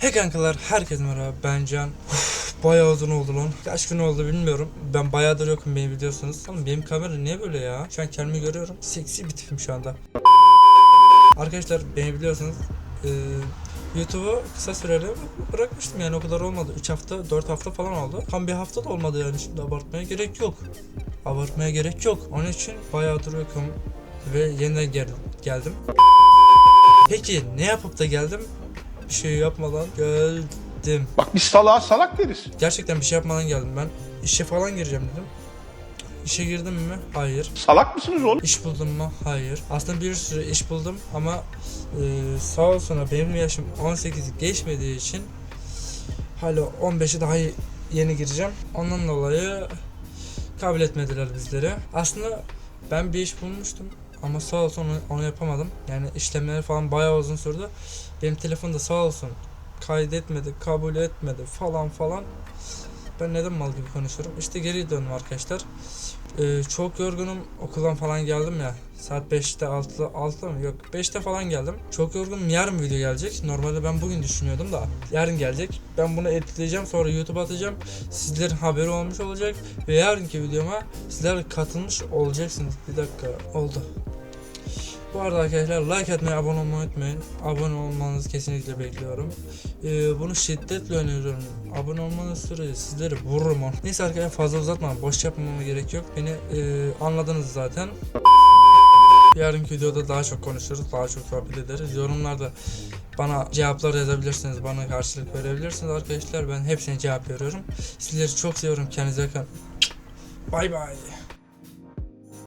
Hey kankalar, herkese merhaba. Ben Can. Uf, bayağı uzun oldu lan. Kaç gün oldu bilmiyorum. Ben bayağıdır yokum beni biliyorsunuz. Oğlum benim kamera niye böyle ya? Şu an kendimi görüyorum. Seksi bir tipim şu anda. Arkadaşlar beni biliyorsunuz. Ee, YouTube'u kısa süreli bırakmıştım yani o kadar olmadı. 3 hafta, 4 hafta falan oldu. Tam bir hafta da olmadı yani şimdi abartmaya gerek yok. Abartmaya gerek yok. Onun için bayağıdır yokum ve yeniden gel geldim. Peki ne yapıp da geldim? Bir şey yapmadan geldim. Bak biz salağa salak deriz. Gerçekten bir şey yapmadan geldim ben. İşe falan gireceğim dedim. İşe girdim mi? Hayır. Salak mısınız oğlum? İş buldum mu? Hayır. Aslında bir sürü iş buldum ama e, sağ olsun benim yaşım 18'i geçmediği için hala 15'e daha yeni gireceğim. Ondan dolayı kabul etmediler bizleri. Aslında ben bir iş bulmuştum ama sağ olsun onu, onu yapamadım. Yani işlemleri falan bayağı uzun sürdü. Benim telefon da sağ olsun kaydetmedi, kabul etmedi falan falan. Ben neden mal gibi konuşuyorum? İşte geri döndüm arkadaşlar. Ee, çok yorgunum. Okuldan falan geldim ya. Saat 5'te 6'da 6'da mı? Yok 5'te falan geldim. Çok yorgunum. Yarın video gelecek. Normalde ben bugün düşünüyordum da. Yarın gelecek. Ben bunu editleyeceğim. Sonra YouTube'a atacağım. Sizlerin haberi olmuş olacak. Ve yarınki videoma sizler katılmış olacaksınız. Bir dakika oldu. Bu arada arkadaşlar like atmayı, abone olmayı unutmayın. Abone olmanızı kesinlikle bekliyorum. Ee, bunu şiddetle öneriyorum. Abone olmanız sürece sizleri vururum. Neyse arkadaşlar fazla uzatma. Boş yapmama gerek yok. Beni e, anladınız zaten. Yarınki videoda daha çok konuşuruz, daha çok sohbet ederiz. Yorumlarda bana cevaplar yazabilirsiniz, bana karşılık verebilirsiniz arkadaşlar. Ben hepsine cevap veriyorum. Sizleri çok seviyorum. Kendinize bakın. Bay bay.